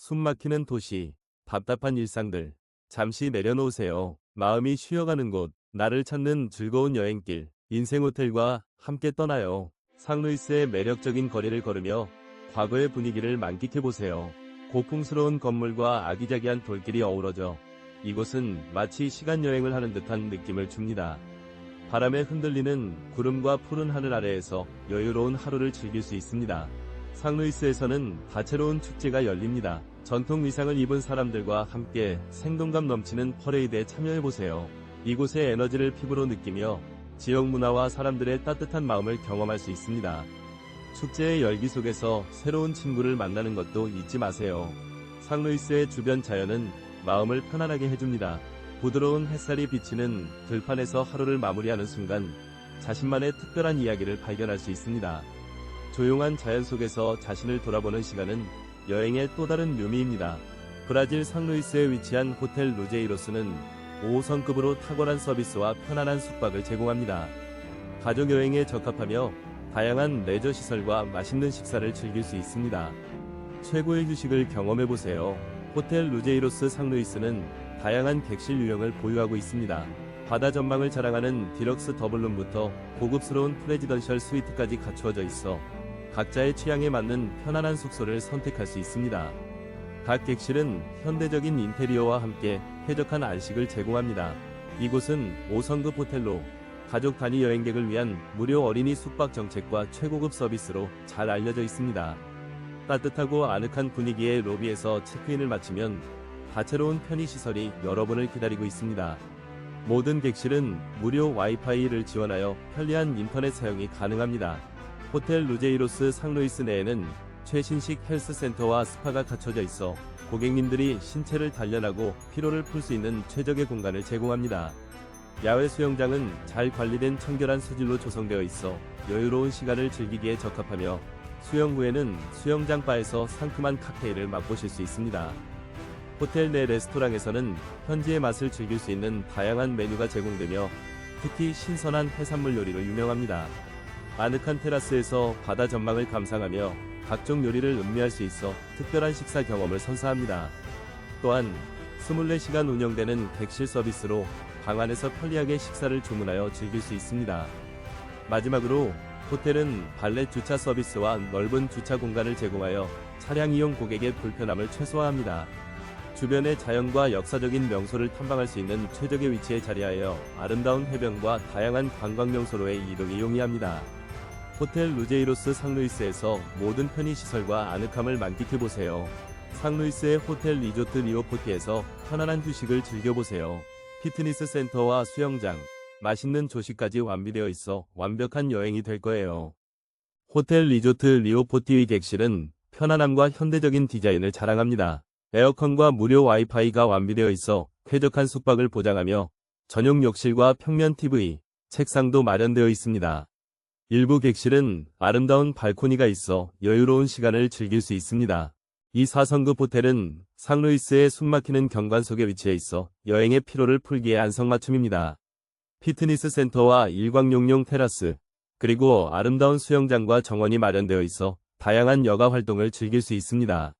숨막히는 도시, 답답한 일상들, 잠시 내려놓으세요. 마음이 쉬어가는 곳, 나를 찾는 즐거운 여행길, 인생 호텔과 함께 떠나요. 상루이스의 매력적인 거리를 걸으며 과거의 분위기를 만끽해보세요. 고풍스러운 건물과 아기자기한 돌길이 어우러져 이곳은 마치 시간 여행을 하는 듯한 느낌을 줍니다. 바람에 흔들리는 구름과 푸른 하늘 아래에서 여유로운 하루를 즐길 수 있습니다. 상루이스에서는 다채로운 축제가 열립니다. 전통 의상을 입은 사람들과 함께 생동감 넘치는 퍼레이드에 참여해보세요. 이곳의 에너지를 피부로 느끼며 지역 문화와 사람들의 따뜻한 마음을 경험할 수 있습니다. 축제의 열기 속에서 새로운 친구를 만나는 것도 잊지 마세요. 상루이스의 주변 자연은 마음을 편안하게 해줍니다. 부드러운 햇살이 비치는 들판에서 하루를 마무리하는 순간 자신만의 특별한 이야기를 발견할 수 있습니다. 조용한 자연 속에서 자신을 돌아보는 시간은 여행의 또 다른 묘미입니다. 브라질 상루이스에 위치한 호텔 루제이로스는 5호선급으로 탁월한 서비스와 편안한 숙박을 제공합니다. 가족 여행에 적합하며 다양한 레저 시설과 맛있는 식사를 즐길 수 있습니다. 최고의 휴식을 경험해 보세요. 호텔 루제이로스 상루이스는 다양한 객실 유형을 보유하고 있습니다. 바다 전망을 자랑하는 디럭스 더블룸부터 고급스러운 프레지던셜 스위트까지 갖추어져 있어 각자의 취향에 맞는 편안한 숙소를 선택할 수 있습니다. 각 객실은 현대적인 인테리어와 함께 쾌적한 안식을 제공합니다. 이곳은 5성급 호텔로 가족 단위 여행객을 위한 무료 어린이 숙박 정책과 최고급 서비스로 잘 알려져 있습니다. 따뜻하고 아늑한 분위기의 로비에서 체크인을 마치면 다채로운 편의시설이 여러분을 기다리고 있습니다. 모든 객실은 무료 와이파이를 지원하여 편리한 인터넷 사용이 가능합니다. 호텔 루제이로스 상루이스 내에는 최신식 헬스센터와 스파가 갖춰져 있어 고객님들이 신체를 단련하고 피로를 풀 수 있는 최적의 공간을 제공합니다. 야외 수영장은 잘 관리된 청결한 수질로 조성되어 있어 여유로운 시간을 즐기기에 적합하며 수영 후에는 수영장 바에서 상큼한 칵테일을 맛보실 수 있습니다. 호텔 내 레스토랑에서는 현지의 맛을 즐길 수 있는 다양한 메뉴가 제공되며 특히 신선한 해산물 요리로 유명합니다. 아늑한 테라스에서 바다 전망을 감상하며 각종 요리를 음미할 수 있어 특별한 식사 경험을 선사합니다. 또한 24시간 운영되는 객실 서비스로 방 안에서 편리하게 식사를 주문하여 즐길 수 있습니다. 마지막으로 호텔은 발렛 주차 서비스와 넓은 주차 공간을 제공하여 차량 이용 고객의 불편함을 최소화합니다. 주변의 자연과 역사적인 명소를 탐방할 수 있는 최적의 위치에 자리하여 아름다운 해변과 다양한 관광 명소로의 이동이 용이합니다. 호텔 루제이로스 상루이스에서 모든 편의시설과 아늑함을 만끽해보세요. 상루이스의 호텔 리조트 리오포티에서 편안한 휴식을 즐겨보세요. 피트니스 센터와 수영장, 맛있는 조식까지 완비되어 있어 완벽한 여행이 될 거예요. 호텔 리조트 리오포티의 객실은 편안함과 현대적인 디자인을 자랑합니다. 에어컨과 무료 와이파이가 완비되어 있어 쾌적한 숙박을 보장하며 전용 욕실과 평면 TV, 책상도 마련되어 있습니다. 일부 객실은 아름다운 발코니가 있어 여유로운 시간을 즐길 수 있습니다. 이 4성급 호텔은 상루이스의 숨막히는 경관 속에 위치해 있어 여행의 피로를 풀기에 안성맞춤입니다. 피트니스 센터와 일광용용 테라스, 그리고 아름다운 수영장과 정원이 마련되어 있어 다양한 여가 활동을 즐길 수 있습니다.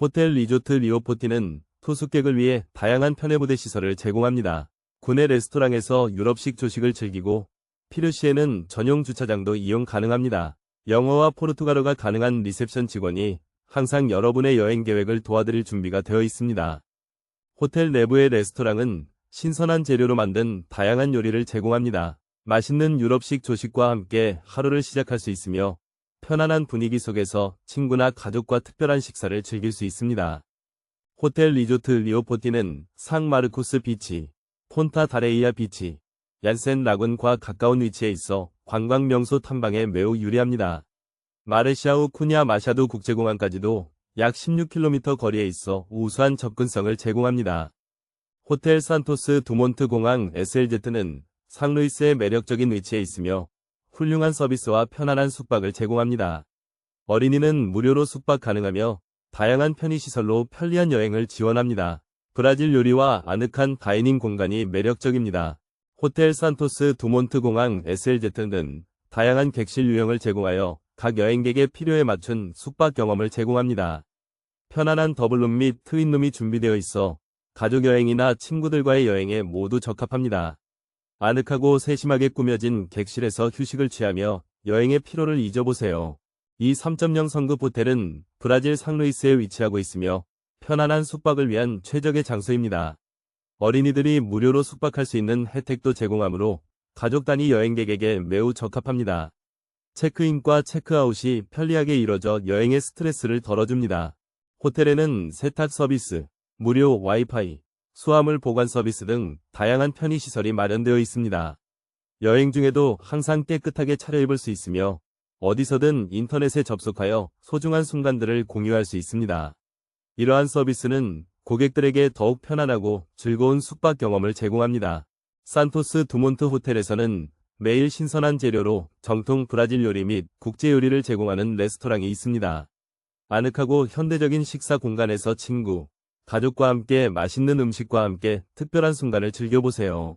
호텔 리조트 리오포티는 투숙객을 위해 다양한 편의부대 시설을 제공합니다. 구내 레스토랑에서 유럽식 조식을 즐기고 피르시에는 전용 주차장도 이용 가능합니다. 영어와 포르투갈어가 가능한 리셉션 직원이 항상 여러분의 여행 계획을 도와드릴 준비가 되어 있습니다. 호텔 내부의 레스토랑은 신선한 재료로 만든 다양한 요리를 제공합니다. 맛있는 유럽식 조식과 함께 하루를 시작할 수 있으며 편안한 분위기 속에서 친구나 가족과 특별한 식사를 즐길 수 있습니다. 호텔 리조트 리오포티는 상 마르코스 비치, 폰타 다레이아 비치, 얀센 라군과 가까운 위치에 있어 관광 명소 탐방에 매우 유리합니다. 마르샤우 쿠냐 마샤도 국제공항까지도 약 16km 거리에 있어 우수한 접근성을 제공합니다. 호텔 산토스 두몬트 공항 SLZ는 상루이스의 매력적인 위치에 있으며 훌륭한 서비스와 편안한 숙박을 제공합니다. 어린이는 무료로 숙박 가능하며 다양한 편의시설로 편리한 여행을 지원합니다. 브라질 요리와 아늑한 다이닝 공간이 매력적입니다. 호텔 산토스 두몬트 공항 SLZ는 다양한 객실 유형을 제공하여 각 여행객의 필요에 맞춘 숙박 경험을 제공합니다. 편안한 더블룸 및 트윈룸이 준비되어 있어 가족 여행이나 친구들과의 여행에 모두 적합합니다. 아늑하고 세심하게 꾸며진 객실에서 휴식을 취하며 여행의 피로를 잊어보세요. 이 3.0 성급 호텔은 브라질 상루이스에 위치하고 있으며 편안한 숙박을 위한 최적의 장소입니다. 어린이들이 무료로 숙박할 수 있는 혜택도 제공하므로 가족 단위 여행객에게 매우 적합합니다. 체크인과 체크아웃이 편리하게 이뤄져 여행의 스트레스를 덜어줍니다. 호텔에는 세탁 서비스, 무료 와이파이, 수화물 보관 서비스 등 다양한 편의시설이 마련되어 있습니다. 여행 중에도 항상 깨끗하게 차려입을 수 있으며 어디서든 인터넷에 접속하여 소중한 순간들을 공유할 수 있습니다. 이러한 서비스는 고객들에게 더욱 편안하고 즐거운 숙박 경험을 제공합니다. 산토스 두몬트 호텔에서는 매일 신선한 재료로 정통 브라질 요리 및 국제 요리를 제공하는 레스토랑이 있습니다. 아늑하고 현대적인 식사 공간에서 친구, 가족과 함께 맛있는 음식과 함께 특별한 순간을 즐겨보세요.